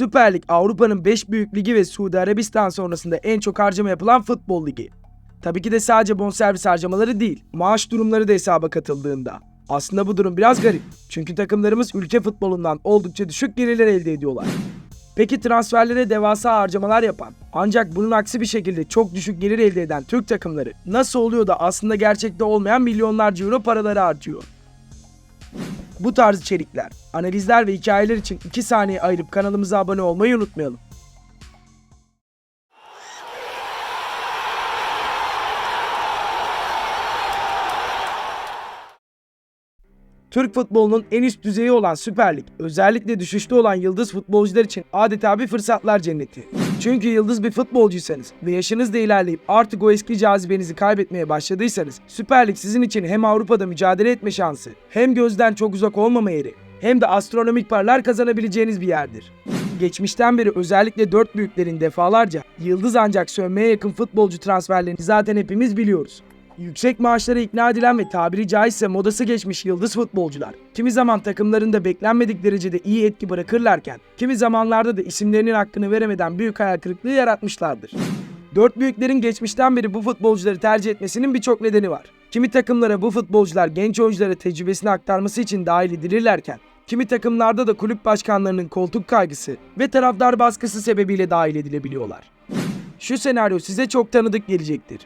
Süper Lig Avrupa'nın 5 büyük ligi ve Suudi Arabistan sonrasında en çok harcama yapılan futbol ligi. Tabii ki de sadece bonservis harcamaları değil, maaş durumları da hesaba katıldığında. Aslında bu durum biraz garip. Çünkü takımlarımız ülke futbolundan oldukça düşük gelirler elde ediyorlar. Peki transferlere devasa harcamalar yapan, ancak bunun aksi bir şekilde çok düşük gelir elde eden Türk takımları nasıl oluyor da aslında gerçekte olmayan milyonlarca euro paraları harcıyor? Bu tarz içerikler, analizler ve hikayeler için 2 saniye ayırıp kanalımıza abone olmayı unutmayalım. Türk futbolunun en üst düzeyi olan Süper Lig, özellikle düşüşte olan yıldız futbolcular için adeta bir fırsatlar cenneti. Çünkü yıldız bir futbolcuysanız ve yaşınız da ilerleyip artık o eski cazibenizi kaybetmeye başladıysanız, Süper Lig sizin için hem Avrupa'da mücadele etme şansı, hem gözden çok uzak olmama yeri, hem de astronomik paralar kazanabileceğiniz bir yerdir. Geçmişten beri özellikle dört büyüklerin defalarca yıldız ancak sönmeye yakın futbolcu transferlerini zaten hepimiz biliyoruz. Yüksek maaşlara ikna edilen ve tabiri caizse modası geçmiş yıldız futbolcular, kimi zaman takımlarında beklenmedik derecede iyi etki bırakırlarken, kimi zamanlarda da isimlerinin hakkını veremeden büyük hayal kırıklığı yaratmışlardır. Dört büyüklerin geçmişten beri bu futbolcuları tercih etmesinin birçok nedeni var. Kimi takımlara bu futbolcular genç oyunculara tecrübesini aktarması için dahil edilirlerken, kimi takımlarda da kulüp başkanlarının koltuk kaygısı ve taraftar baskısı sebebiyle dahil edilebiliyorlar. Şu senaryo size çok tanıdık gelecektir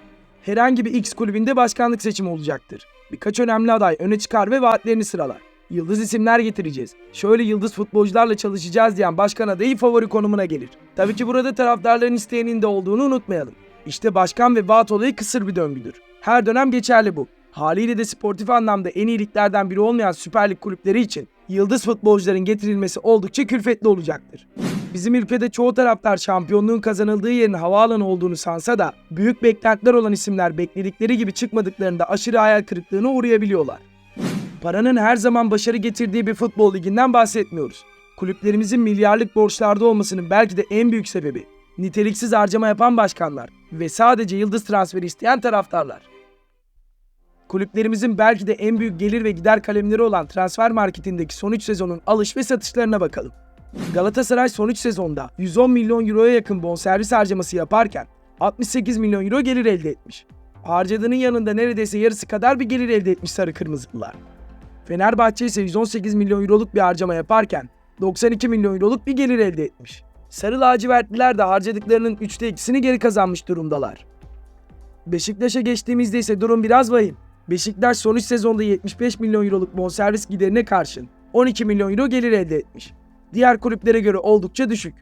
herhangi bir X kulübünde başkanlık seçimi olacaktır. Birkaç önemli aday öne çıkar ve vaatlerini sıralar. Yıldız isimler getireceğiz. Şöyle yıldız futbolcularla çalışacağız diyen başkan adayı favori konumuna gelir. Tabii ki burada taraftarların isteğinin de olduğunu unutmayalım. İşte başkan ve vaat olayı kısır bir döngüdür. Her dönem geçerli bu. Haliyle de sportif anlamda en iyi liglerden biri olmayan Süper Lig kulüpleri için yıldız futbolcuların getirilmesi oldukça külfetli olacaktır. Bizim ülkede çoğu taraftar şampiyonluğun kazanıldığı yerin havaalanı olduğunu sansa da büyük beklentiler olan isimler bekledikleri gibi çıkmadıklarında aşırı hayal kırıklığına uğrayabiliyorlar. Paranın her zaman başarı getirdiği bir futbol liginden bahsetmiyoruz. Kulüplerimizin milyarlık borçlarda olmasının belki de en büyük sebebi niteliksiz harcama yapan başkanlar ve sadece yıldız transferi isteyen taraftarlar. Kulüplerimizin belki de en büyük gelir ve gider kalemleri olan transfer marketindeki son 3 sezonun alış ve satışlarına bakalım. Galatasaray son 3 sezonda 110 milyon euroya yakın bonservis harcaması yaparken 68 milyon euro gelir elde etmiş. Harcadığının yanında neredeyse yarısı kadar bir gelir elde etmiş sarı kırmızılılar. Fenerbahçe ise 118 milyon euroluk bir harcama yaparken 92 milyon euroluk bir gelir elde etmiş. Sarı lacivertliler de harcadıklarının 3'te 2'sini geri kazanmış durumdalar. Beşiktaş'a geçtiğimizde ise durum biraz vahim. Beşiktaş son 3 sezonda 75 milyon euroluk bonservis giderine karşın 12 milyon euro gelir elde etmiş. Diğer kulüplere göre oldukça düşük.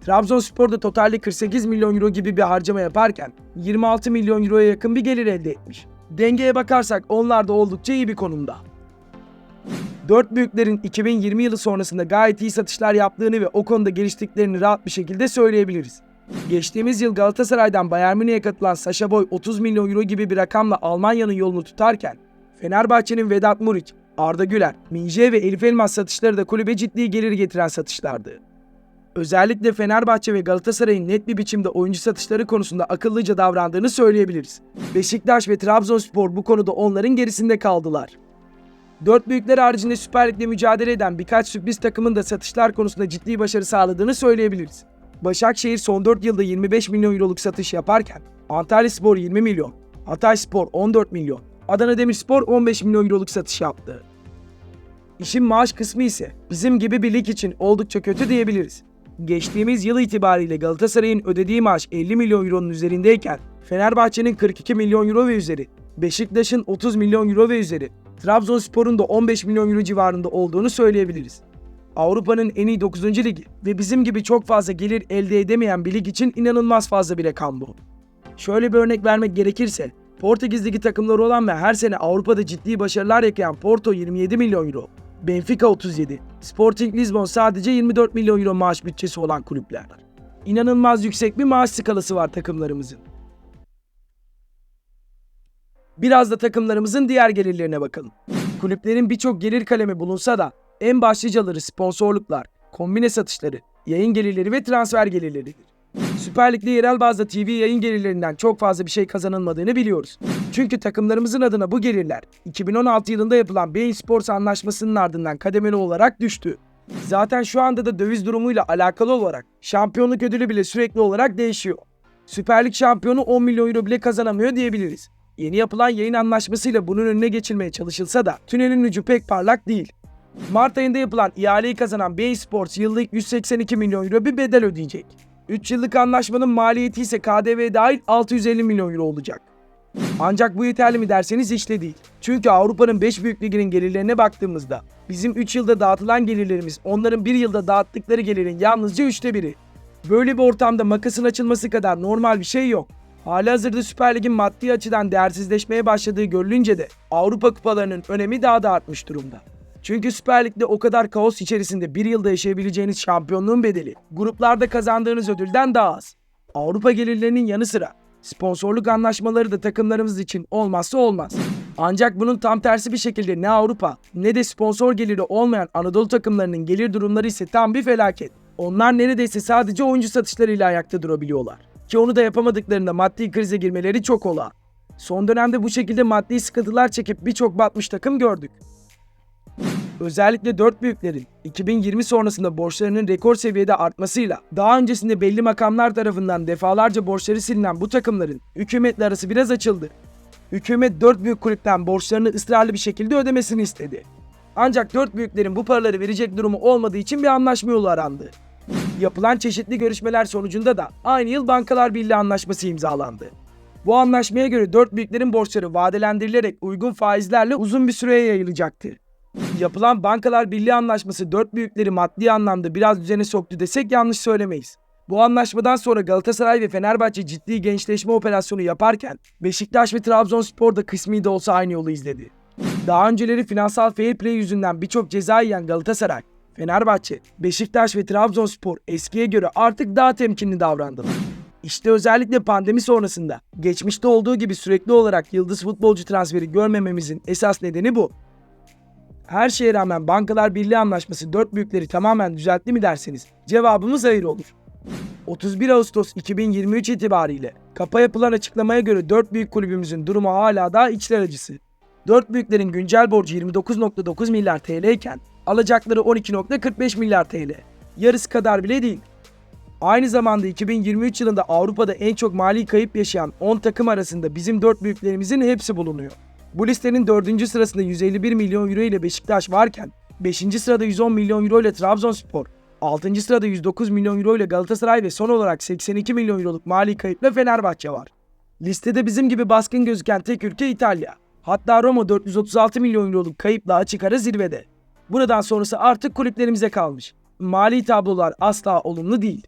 Trabzonspor da totalde 48 milyon euro gibi bir harcama yaparken 26 milyon euroya yakın bir gelir elde etmiş. Dengeye bakarsak onlar da oldukça iyi bir konumda. Dört büyüklerin 2020 yılı sonrasında gayet iyi satışlar yaptığını ve o konuda geliştiklerini rahat bir şekilde söyleyebiliriz. Geçtiğimiz yıl Galatasaray'dan Bayern Münih'e katılan Sasha Boy 30 milyon euro gibi bir rakamla Almanya'nın yolunu tutarken Fenerbahçe'nin Vedat Muriç, Arda Güler, Minje ve Elif Elmas satışları da kulübe ciddi gelir getiren satışlardı. Özellikle Fenerbahçe ve Galatasaray'ın net bir biçimde oyuncu satışları konusunda akıllıca davrandığını söyleyebiliriz. Beşiktaş ve Trabzonspor bu konuda onların gerisinde kaldılar. Dört büyükler haricinde Süper Lig'de mücadele eden birkaç sürpriz takımın da satışlar konusunda ciddi başarı sağladığını söyleyebiliriz. Başakşehir son 4 yılda 25 milyon euroluk satış yaparken Antalyaspor 20 milyon, Hatayspor 14 milyon, Adana Demirspor 15 milyon euroluk satış yaptı. İşin maaş kısmı ise bizim gibi bir lig için oldukça kötü diyebiliriz. Geçtiğimiz yıl itibariyle Galatasaray'ın ödediği maaş 50 milyon euronun üzerindeyken Fenerbahçe'nin 42 milyon euro ve üzeri, Beşiktaş'ın 30 milyon euro ve üzeri, Trabzonspor'un da 15 milyon euro civarında olduğunu söyleyebiliriz. Avrupa'nın en iyi 9. ligi ve bizim gibi çok fazla gelir elde edemeyen bir lig için inanılmaz fazla bir rakam bu. Şöyle bir örnek vermek gerekirse, Portekiz Ligi takımları olan ve her sene Avrupa'da ciddi başarılar yakalayan Porto 27 milyon euro, Benfica 37, Sporting Lisbon sadece 24 milyon euro maaş bütçesi olan kulüpler. İnanılmaz yüksek bir maaş skalası var takımlarımızın. Biraz da takımlarımızın diğer gelirlerine bakalım. Kulüplerin birçok gelir kalemi bulunsa da en başlıcaları sponsorluklar, kombine satışları, yayın gelirleri ve transfer gelirleridir. Süper Lig'de yerel bazda TV yayın gelirlerinden çok fazla bir şey kazanılmadığını biliyoruz. Çünkü takımlarımızın adına bu gelirler 2016 yılında yapılan Bein Sports anlaşmasının ardından kademeli olarak düştü. Zaten şu anda da döviz durumuyla alakalı olarak şampiyonluk ödülü bile sürekli olarak değişiyor. Süper Lig şampiyonu 10 milyon euro bile kazanamıyor diyebiliriz. Yeni yapılan yayın anlaşmasıyla bunun önüne geçilmeye çalışılsa da tünelin ucu pek parlak değil. Mart ayında yapılan ihaleyi kazanan BeIN Sports yıllık 182 milyon euro bir bedel ödeyecek. 3 yıllık anlaşmanın maliyeti ise KDV dahil 650 milyon euro olacak. Ancak bu yeterli mi derseniz işte değil. Çünkü Avrupa'nın 5 büyük liginin gelirlerine baktığımızda bizim 3 yılda dağıtılan gelirlerimiz onların 1 yılda dağıttıkları gelirin yalnızca 3'te biri. Böyle bir ortamda makasın açılması kadar normal bir şey yok. Halihazırda Süper Lig'in maddi açıdan değersizleşmeye başladığı görülünce de Avrupa kupalarının önemi daha da artmış durumda. Çünkü Süper Lig'de o kadar kaos içerisinde bir yılda yaşayabileceğiniz şampiyonluğun bedeli gruplarda kazandığınız ödülden daha az. Avrupa gelirlerinin yanı sıra sponsorluk anlaşmaları da takımlarımız için olmazsa olmaz. Ancak bunun tam tersi bir şekilde ne Avrupa ne de sponsor geliri olmayan Anadolu takımlarının gelir durumları ise tam bir felaket. Onlar neredeyse sadece oyuncu satışlarıyla ayakta durabiliyorlar. Ki onu da yapamadıklarında maddi krize girmeleri çok olağan. Son dönemde bu şekilde maddi sıkıntılar çekip birçok batmış takım gördük. Özellikle dört büyüklerin 2020 sonrasında borçlarının rekor seviyede artmasıyla daha öncesinde belli makamlar tarafından defalarca borçları silinen bu takımların hükümetle arası biraz açıldı. Hükümet dört büyük kulüpten borçlarını ısrarlı bir şekilde ödemesini istedi. Ancak dört büyüklerin bu paraları verecek durumu olmadığı için bir anlaşma yolu arandı. Yapılan çeşitli görüşmeler sonucunda da aynı yıl Bankalar Birliği Anlaşması imzalandı. Bu anlaşmaya göre dört büyüklerin borçları vadelendirilerek uygun faizlerle uzun bir süreye yayılacaktı. Yapılan Bankalar Birliği Anlaşması dört büyükleri maddi anlamda biraz düzene soktu desek yanlış söylemeyiz. Bu anlaşmadan sonra Galatasaray ve Fenerbahçe ciddi gençleşme operasyonu yaparken Beşiktaş ve Trabzonspor da kısmi de olsa aynı yolu izledi. Daha önceleri finansal fair play yüzünden birçok ceza yiyen Galatasaray, Fenerbahçe, Beşiktaş ve Trabzonspor eskiye göre artık daha temkinli davrandılar. İşte özellikle pandemi sonrasında geçmişte olduğu gibi sürekli olarak yıldız futbolcu transferi görmememizin esas nedeni bu. Her şeye rağmen Bankalar Birliği Anlaşması dört büyükleri tamamen düzeltti mi derseniz cevabımız hayır olur. 31 Ağustos 2023 itibariyle kapa yapılan açıklamaya göre 4 büyük kulübümüzün durumu hala daha içler acısı. 4 büyüklerin güncel borcu 29.9 milyar TL iken alacakları 12.45 milyar TL. Yarısı kadar bile değil. Aynı zamanda 2023 yılında Avrupa'da en çok mali kayıp yaşayan 10 takım arasında bizim 4 büyüklerimizin hepsi bulunuyor. Bu listenin 4. sırasında 151 milyon euro ile Beşiktaş varken 5. sırada 110 milyon euro ile Trabzonspor, 6. sırada 109 milyon euro ile Galatasaray ve son olarak 82 milyon euroluk mali kayıpla Fenerbahçe var. Listede bizim gibi baskın gözüken tek ülke İtalya. Hatta Roma 436 milyon euroluk kayıpla açık ara zirvede. Buradan sonrası artık kulüplerimize kalmış. Mali tablolar asla olumlu değil.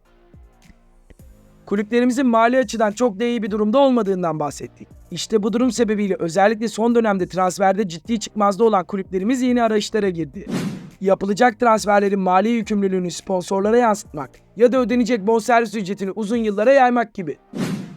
Kulüplerimizin mali açıdan çok da iyi bir durumda olmadığından bahsettik. İşte bu durum sebebiyle özellikle son dönemde transferde ciddi çıkmazda olan kulüplerimiz yeni arayışlara girdi. Yapılacak transferlerin mali yükümlülüğünü sponsorlara yansıtmak ya da ödenecek bonservis ücretini uzun yıllara yaymak gibi.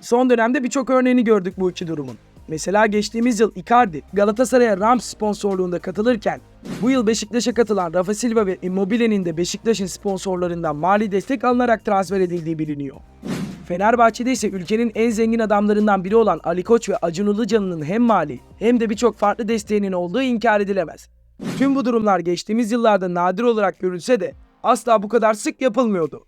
Son dönemde birçok örneğini gördük bu iki durumun. Mesela geçtiğimiz yıl Icardi Galatasaray'a Rams sponsorluğunda katılırken bu yıl Beşiktaş'a katılan Rafa Silva ve Immobile'nin de Beşiktaş'ın sponsorlarından mali destek alınarak transfer edildiği biliniyor. Fenerbahçe'de ise ülkenin en zengin adamlarından biri olan Ali Koç ve Acun Ilıcalı'nın hem mali hem de birçok farklı desteğinin olduğu inkar edilemez. Tüm bu durumlar geçtiğimiz yıllarda nadir olarak görülse de asla bu kadar sık yapılmıyordu.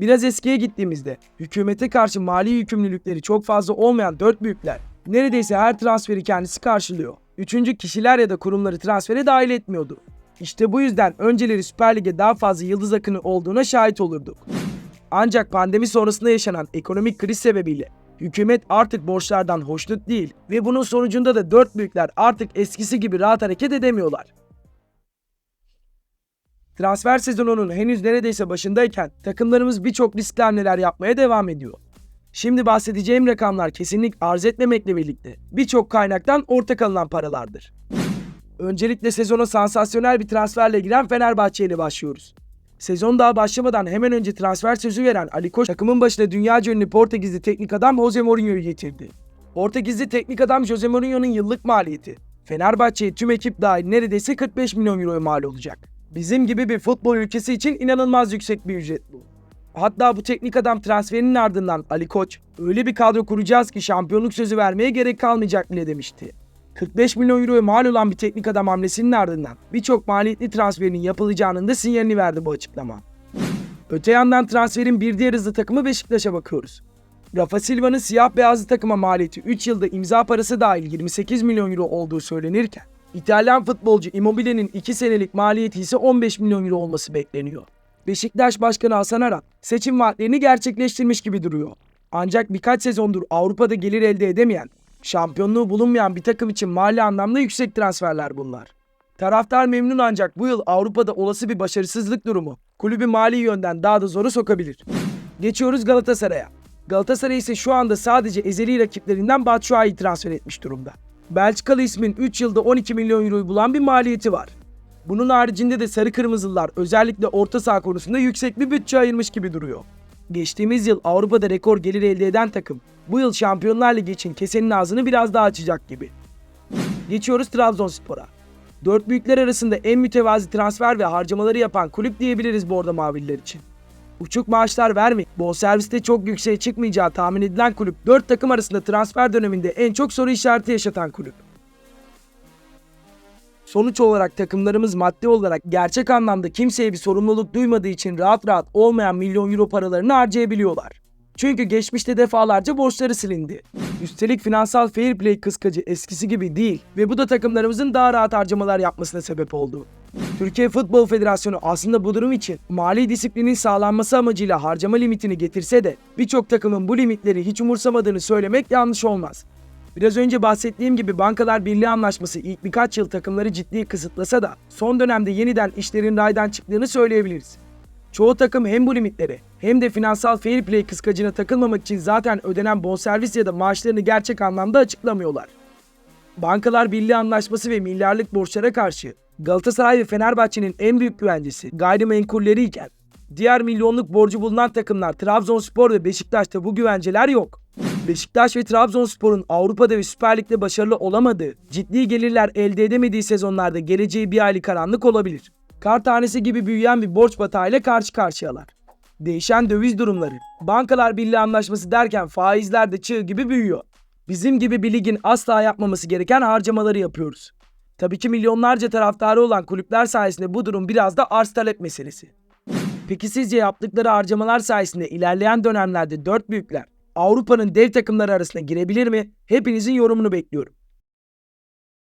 Biraz eskiye gittiğimizde hükümete karşı mali yükümlülükleri çok fazla olmayan dört büyükler neredeyse her transferi kendisi karşılıyor. Üçüncü kişiler ya da kurumları transfere dahil etmiyordu. İşte bu yüzden önceleri Süper Lig'e daha fazla yıldız akını olduğuna şahit olurduk. Ancak pandemi sonrasında yaşanan ekonomik kriz sebebiyle hükümet artık borçlardan hoşnut değil ve bunun sonucunda da dört büyükler artık eskisi gibi rahat hareket edemiyorlar. Transfer sezonunun henüz neredeyse başındayken takımlarımız birçok riskli hamleler yapmaya devam ediyor. Şimdi bahsedeceğim rakamlar kesinlik arz etmemekle birlikte birçok kaynaktan ortak alınan paralardır. Öncelikle sezona sansasyonel bir transferle giren Fenerbahçe ile başlıyoruz. Sezon daha başlamadan hemen önce transfer sözü veren Ali Koç takımın başına dünyaca ünlü Portekizli teknik adam Jose Mourinho'yu getirdi. Portekizli teknik adam Jose Mourinho'nun yıllık maliyeti Fenerbahçe'ye tüm ekip dahil neredeyse 45 milyon euroya mal olacak. Bizim gibi bir futbol ülkesi için inanılmaz yüksek bir ücret bu. Hatta bu teknik adam transferinin ardından Ali Koç öyle bir kadro kuracağız ki şampiyonluk sözü vermeye gerek kalmayacak bile demişti. 45 milyon euroya mal olan bir teknik adam hamlesinin ardından birçok maliyetli transferinin yapılacağının da sinyalini verdi bu açıklama. Öte yandan transferin bir diğer hızlı takımı Beşiktaş'a bakıyoruz. Rafa Silva'nın siyah beyazlı takıma maliyeti 3 yılda imza parası dahil 28 milyon euro olduğu söylenirken, İtalyan futbolcu Immobile'nin 2 senelik maliyeti ise 15 milyon euro olması bekleniyor. Beşiktaş Başkanı Hasan Arat seçim vaatlerini gerçekleştirmiş gibi duruyor. Ancak birkaç sezondur Avrupa'da gelir elde edemeyen, şampiyonluğu bulunmayan bir takım için mali anlamda yüksek transferler bunlar. Taraftar memnun ancak bu yıl Avrupa'da olası bir başarısızlık durumu kulübü mali yönden daha da zoru sokabilir. Geçiyoruz Galatasaray'a. Galatasaray ise şu anda sadece ezeli rakiplerinden Batshuayi'yi transfer etmiş durumda. Belçikalı ismin 3 yılda 12 milyon euroyu bulan bir maliyeti var. Bunun haricinde de Sarı Kırmızılılar özellikle orta saha konusunda yüksek bir bütçe ayırmış gibi duruyor. Geçtiğimiz yıl Avrupa'da rekor gelir elde eden takım bu yıl Şampiyonlar Ligi için kesenin ağzını biraz daha açacak gibi. Geçiyoruz Trabzonspor'a. Dört büyükler arasında en mütevazi transfer ve harcamaları yapan kulüp diyebiliriz Bordo Mavililer için. Uçuk maaşlar vermeyip bonserviste çok yükseğe çıkmayacağı tahmin edilen kulüp 4 takım arasında transfer döneminde en çok soru işareti yaşatan kulüp. Sonuç olarak takımlarımız maddi olarak gerçek anlamda kimseye bir sorumluluk duymadığı için rahat rahat olmayan milyon euro paralarını harcayabiliyorlar. Çünkü geçmişte defalarca borçları silindi. Üstelik finansal fair play kıskacı eskisi gibi değil ve bu da takımlarımızın daha rahat harcamalar yapmasına sebep oldu. Türkiye Futbol Federasyonu aslında bu durum için mali disiplinin sağlanması amacıyla harcama limitini getirse de birçok takımın bu limitleri hiç umursamadığını söylemek yanlış olmaz. Biraz önce bahsettiğim gibi Bankalar Birliği Anlaşması ilk birkaç yıl takımları ciddi kısıtlasa da son dönemde yeniden işlerin raydan çıktığını söyleyebiliriz. Çoğu takım hem bu limitlere hem de finansal fair play kıskacına takılmamak için zaten ödenen bonservis ya da maaşlarını gerçek anlamda açıklamıyorlar. Bankalar Birliği Anlaşması ve milyarlık borçlara karşı Galatasaray ve Fenerbahçe'nin en büyük güvencesi gayrimenkulleri iken diğer milyonluk borcu bulunan takımlar Trabzonspor ve Beşiktaş'ta bu güvenceler yok. Beşiktaş ve Trabzonspor'un Avrupa'da ve Süper Lig'de başarılı olamadığı, ciddi gelirler elde edemediği sezonlarda geleceği bir aylık karanlık olabilir. Kar tanesi gibi büyüyen bir borç batağıyla karşı karşıyalar. Değişen döviz durumları, bankalar birliği anlaşması derken faizler de çığ gibi büyüyor. Bizim gibi bir ligin asla yapmaması gereken harcamaları yapıyoruz. Tabii ki milyonlarca taraftarı olan kulüpler sayesinde bu durum biraz da arz talep meselesi. Peki sizce yaptıkları harcamalar sayesinde ilerleyen dönemlerde dört büyükler Avrupa'nın dev takımları arasına girebilir mi? Hepinizin yorumunu bekliyorum.